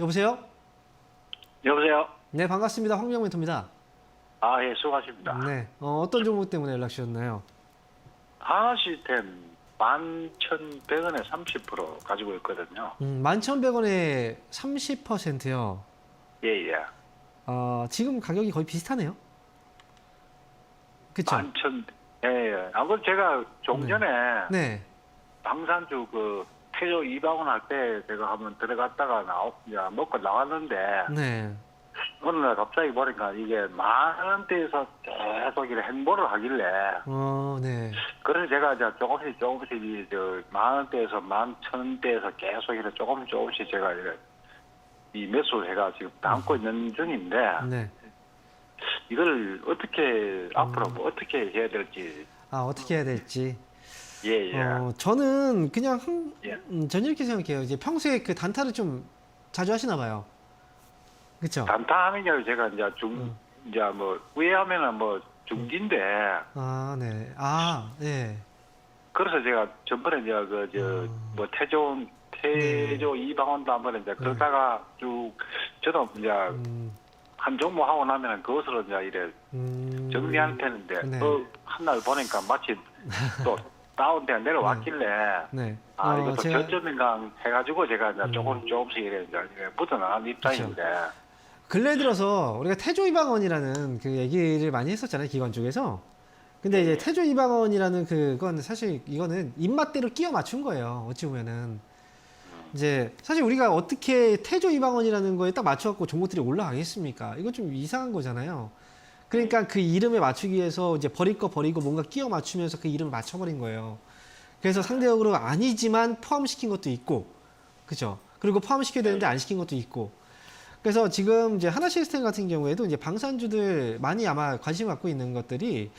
여보세요? 여보세요? 네, 반갑습니다. 황명 멘토입니다. 아, 예, 수고하십니다. 네, 어, 어떤 종목 때문에 연락 주셨나요? 하나시스템 11,100원에 30% 가지고 있거든요. 음, 11,100원에 30%요. 예, 예. 어, 지금 가격이 거의 비슷하네요. 그쵸? 11,000, 예, 예. 아, 그 제가 좀 네. 전에 네. 방산주 그 태조 이방원 할때 제가 한번 들어갔다가 나오, 이제 먹고 나왔는데 네. 어느 날 갑자기 보니까 이게 만 원대에서 계속 이렇게 행보를 하길래 어, 네. 그래서 제가 이제 조금씩 조금씩 이저만 원대에서 만천 원대에서 계속 이렇게 조금 조금씩 제가 이렇게 이 매수를 해가 지금 담고 있는 중인데 네. 이걸 어떻게 앞으로 뭐 어떻게 해야 될지 아, 어떻게 해야 될지. 예 예 어, 저는 그냥 한, 예. 음, 전 이렇게 생각해요. 이제 평소에 그 단타를 좀 자주 하시나 봐요. 그쵸? 단타하면요 제가 이제 중 음. 이제 뭐 우회하면은 뭐 중진데 아, 네. 아, 네. 그래서 제가 전번에 이제 그 저 음. 뭐 태조 태조 이방원도 한번 이제 그러다가 쭉 저도 이제 음, 한 종목 하고 나면은 그것으로 이제 이래 음. 정리할 테는데 네. 그 한날 보니까 마치 또 다운돼 내려왔길래 네. 아 어, 이것도 제가- 저점인가 해가지고 제가 이제 음. 조금 조금씩 이래 이제 묻어나간 입장인데. 근래 들어서 우리가 태조 이방원이라는 그 얘기를 많이 했었잖아요 기관 쪽에서. 근데 이제 네. 태조 이방원이라는 그건 사실 이거는 입맛대로 끼워 맞춘 거예요 어찌 보면은. 이제 사실 우리가 어떻게 태조 이방원이라는 거에 딱 맞춰갖고 종목들이 올라가겠습니까? 이거 좀 이상한 거잖아요 그러니까 그 이름에 맞추기 위해서 이제 버릴 거 버리고 뭔가 끼워 맞추면서 그 이름을 맞춰버린 거예요. 그래서 상대적으로 아니지만 포함시킨 것도 있고 그죠? 그리고 포함시켜야 되는데 안 시킨 것도 있고. 그래서 지금 이제 하나 시스템 같은 경우에도 이제 방산주들 많이 아마 관심 갖고 있는 것들이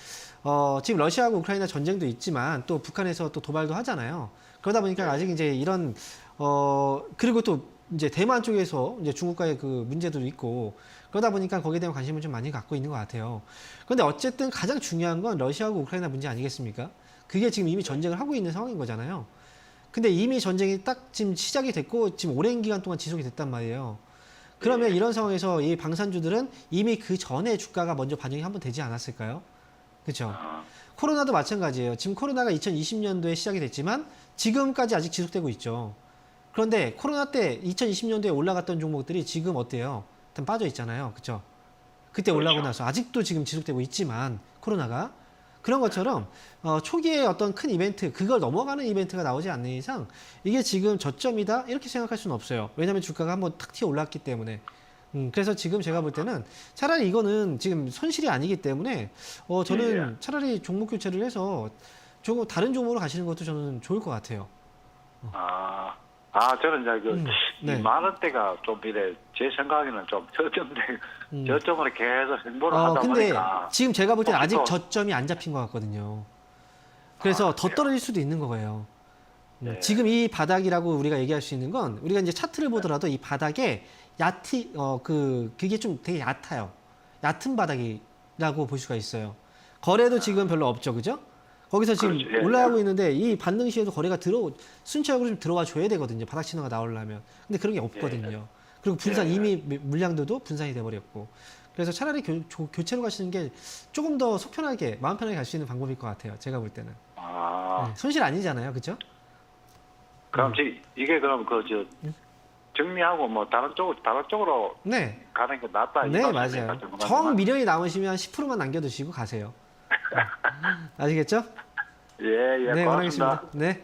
어 지금 러시아하고 우크라이나 전쟁도 있지만 또 북한에서 또 도발도 하잖아요. 그러다 보니까 아직 이제 이런 어 그리고 또 이제 대만 쪽에서 이제 중국과의 그 문제도 있고 그러다 보니까 거기에 대한 관심을 좀 많이 갖고 있는 것 같아요. 그런데 어쨌든 가장 중요한 건 러시아하고 우크라이나 문제 아니겠습니까? 그게 지금 이미 전쟁을 하고 있는 상황인 거잖아요. 근데 이미 전쟁이 딱 지금 시작이 됐고 지금 오랜 기간 동안 지속이 됐단 말이에요. 그러면 이런 상황에서 이 방산주들은 이미 그 전에 주가가 먼저 반영이 한번 되지 않았을까요? 그렇죠. 어, 코로나도 마찬가지예요. 지금 코로나가 2020년도에 시작이 됐지만 지금까지 아직 지속되고 있죠. 그런데 코로나 때 2020년도에 올라갔던 종목들이 지금 어때요? 일단 빠져 있잖아요. 그렇죠? 그때 올라오고 그렇죠. 나서 아직도 지금 지속되고 있지만 코로나가 그런 것처럼 어, 초기에 어떤 큰 이벤트 그걸 넘어가는 이벤트가 나오지 않는 이상 이게 지금 저점이다 이렇게 생각할 수는 없어요. 왜냐하면 주가가 한번 탁 튀어 올랐기 때문에. 음, 그래서 지금 제가 볼 때는 차라리 이거는 지금 손실이 아니기 때문에 어, 저는 예. 차라리 종목 교체를 해서 조금 다른 종목으로 가시는 것도 저는 좋을 것 같아요. 아, 아 저는 이제 그 음, 네. 이만 원대가 좀 이래 제 생각에는 좀 저점대 음. 저점으로 계속 행보를 어, 하다 근데 보니까 지금 제가 볼 때는 아직 또- 저점이 안 잡힌 것 같거든요. 그래서 아, 더? 떨어질 수도 있는 거예요. 음, 네. 지금 이 바닥이라고 우리가 얘기할 수 있는 건 우리가 이제 차트를 보더라도 이 바닥에 얕이 어 그 그게 좀 되게 얕아요. 얕은 바닥이라고 볼 수가 있어요. 거래도 지금 별로 없죠, 그죠? 거기서 지금 그렇죠. 예, 올라가고 있는데 이 반등 시에도 거래가 들어 순차적으로 좀 들어와 줘야 되거든요. 바닥 신호가 나오려면. 근데 그런 게 없거든요. 그리고 분산 예, 예. 이미 물량도도 분산이 돼 버렸고. 그래서 차라리 교, 조- 교체로 가시는 게 조금 더 속 편하게 마음 편하게 갈 수 있는 방법일 것 같아요. 제가 볼 때는. 아 네, 손실 아니잖아요, 그죠? 그럼 지, 이게 그럼 그저 음. 정리하고 뭐 다른 쪽 다른 쪽으로 네, 가는 게 낫다 이네 맞아요. 정 미련이 남으시면 10%만 남겨두시고 가세요. 아시겠죠? 예, 예, 네, 고맙습니다. 원하겠습니다. 네.